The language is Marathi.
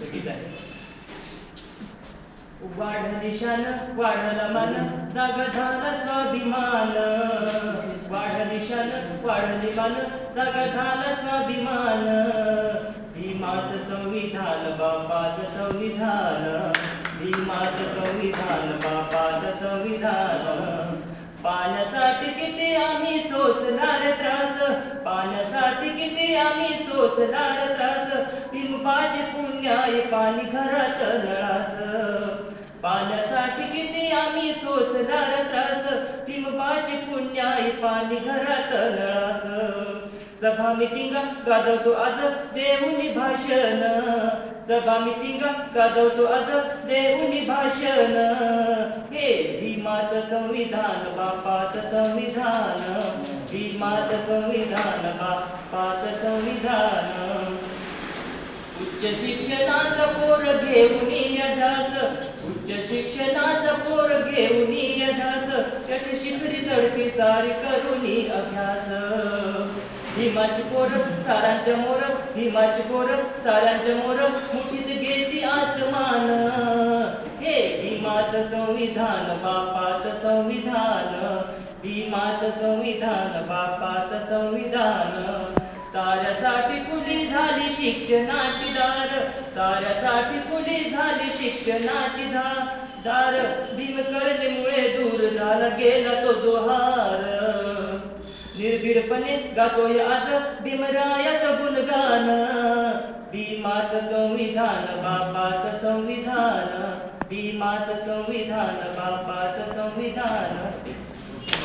छोटस गीत आहे. वाढ निशान वाढला मान जाग झाला स्वाभिमान. वाढ निशान वाढली मान जाग झाला स्वाभिमान. भीमात संविधान बापात संविधान. भीमात संविधान बापात संविधान. पाण्यासाठी किती आम्ही सोसणार त्रास. पाण्यासाठी किती आम्ही सोसणार त्रास. लिंबाचे पुण्याय पाणी घरात नळास पाण्यासाठी किती आम्ही सोसणार त्रास. लिंबाचे पुण्याय पाणी घरात नळास सभा मिटिंग गाजवतो आज देऊनी भाषण. सभा मिटिंग गाजवतो आज देऊनी भाषण. हे भीमात संविधान बापात संविधान. भीमात संविधान बापात संविधान. उच्च शिक्षणाचा पोर घेऊन यधास उच्च शिक्षणाचा पोर घेऊन यधास कशी शिखरी चढती सारी करून अभ्यास. भीमाची पोर सारांच्या मोर भीमाची पोर सारांच्या मोर मुठीत गेली आसमान. हे भीमात संविधान बापात संविधान. भीमात संविधान बापात संविधान. साऱ्यासाठी खुली झाली शिक्षणाची दार. साऱ्यासाठी खुली झाली शिक्षणाची धा दार. भीमकर्णीमुळे दूर झाला गेला तो दोहार. निर्भीडपणे गातोय आज भीमरायात गुणगान. भीमात संविधान बापात संविधान. भीमात संविधान बापात संविधान.